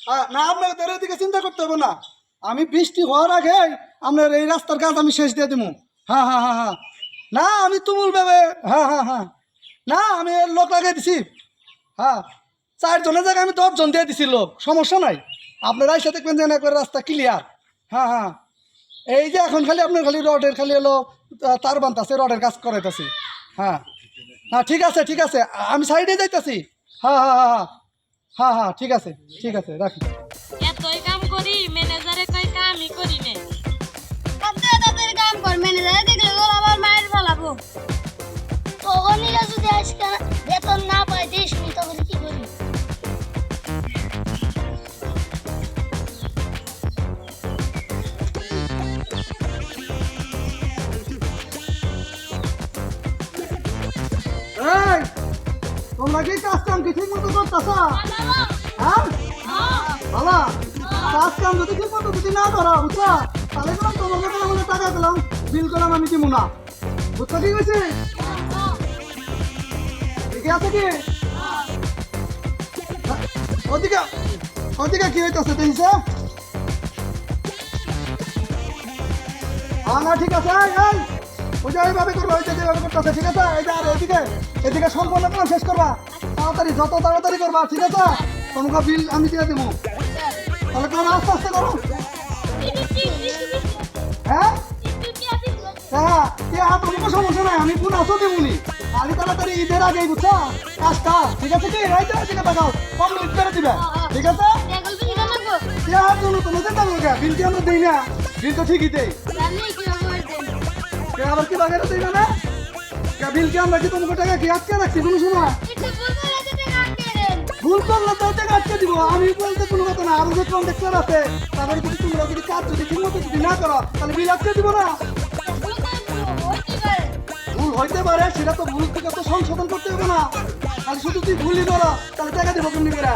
হ্যাঁ, না আপনাদের এদিকে চিন্তা করতে হবে না। আমি বৃষ্টি হওয়ার আগে আপনার এই রাস্তার কাজ আমি শেষ দিয়ে দেবো হ্যাঁ হ্যাঁ হ্যাঁ হ্যাঁ। না আমি তুমুল ভাবে হ্যাঁ হ্যাঁ হ্যাঁ। না আমি লোক লাগিয়ে দিছি। হ্যাঁ চারজনের জায়গায় আমি দশজন দিয়ে দিছি লোক সমস্যা নাই। আপনারা এসে দেখবেন যে একবার রাস্তা ক্লিয়ার হ্যাঁ হ্যাঁ। এই যে এখন খালি আপনার খালি রডের খালি আহ, তার বানতাছে রডের কাজ করাইতেছি। হ্যাঁ। হ্যাঁ ঠিক আছে ঠিক আছে আমি সাইডে যাইতাছি। হ্যাঁ হ্যাঁ হ্যাঁ হ্যাঁ। হ্যাঁ হ্যাঁ ঠিক আছে ঠিক আছে রাখি। তোমরা কি কাজ কাম কি ঠিক মতো করতেছ হ্যাঁ? ভালো কাজ কাম যদি ঠিক মতো যদি না করো, বুঝছ? তাহলে গেলাম তোমার কাছে আমাদের টাকা দিলাম বিল করলাম, আমি দিব না। বুঝছ কি হয়েছে ঠিকই আছে কি? ওদিকে ওদিকে কি হইতেছে দেখছে হ্যাঁ? না, ঠিক আছে এই। ওই যে এইভাবে করবা ওই যে যেভাবে করতেছে ঠিক আছে? এই যে আর এদিকে এদিকে সম্পূর্ণ তোমার শেষ করবা। তাড়াতাড়ি যত তাড়াতাড়ি করবা ঠিক আছে? তোমাকে বিল আমি দিয়ে দেবো। তাহলে তোমার আস্তে আস্তে করো। হ্যাঁ? হ্যাঁ এ আর তোমাকে সমস্যা নাই আমি পুরো আসো দেবুনি। আমি তাড়াতাড়ি ঈদের আগেই বুঝছ? কাজটা ঠিক আছে কি? যে এদিকে তাকাও কমপ্লিট করে দিবে ঠিক আছে? তোমার চিন্তা করো কে বিল কি আমরা দিই না বিল তো ঠিকই কে আবার কি বাগেরা দিই না না কে বিল কি আমরা কি তোমাকে টাকা কি আটকে রাখছি কোনো সময়? ভুল করলে তো টাকা আটকে দিব আমি বলতে কোনো কথা না। আরও যে কন্ট্রাক্টর আছে তাদের যদি তোমরা যদি কাজ যদি ঠিক মতো যদি না করো তাহলে বিল আটকে দিব না। ভুল হইতে পারে সেটা তো ভুল থেকে তো সংশোধন করতে হবে না। খালি শুধু তুই ভুলই করো তাহলে টাকা দেবো কেমনি করে?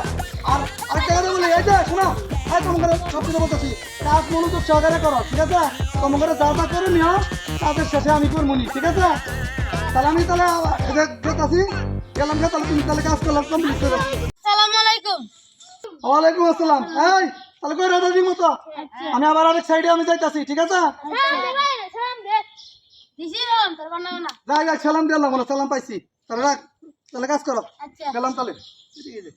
আর আরেক টাকা দেবো এই যে শোনো এই তোমাকে সব কিছু বলতেছি কাজ মনোযোগ সহকারে করো ঠিক আছে? তোমাকে যা যা করে নিও তাদের শেষে আমি করব নি, ঠিক আছে? তাহলে আমি তাহলে যেতেছি। গেলাম গে, তাহলে তুমি তাহলে কাজ করলাম কমপ্লিট করে। সালাম আলাইকুম। ওয়ালাইকুম আসসালাম। এই তাহলে কই রাজা মতো আমি আবার আরেক সাইডে আমি যাইতাছি ঠিক আছে? যাই যাই সালাম দিলাম বলো সালাম পাইছি। তাহলে রাখ তাহলে কাজ করো। আচ্ছা। গেলাম তাহলে। ঠিক আছে।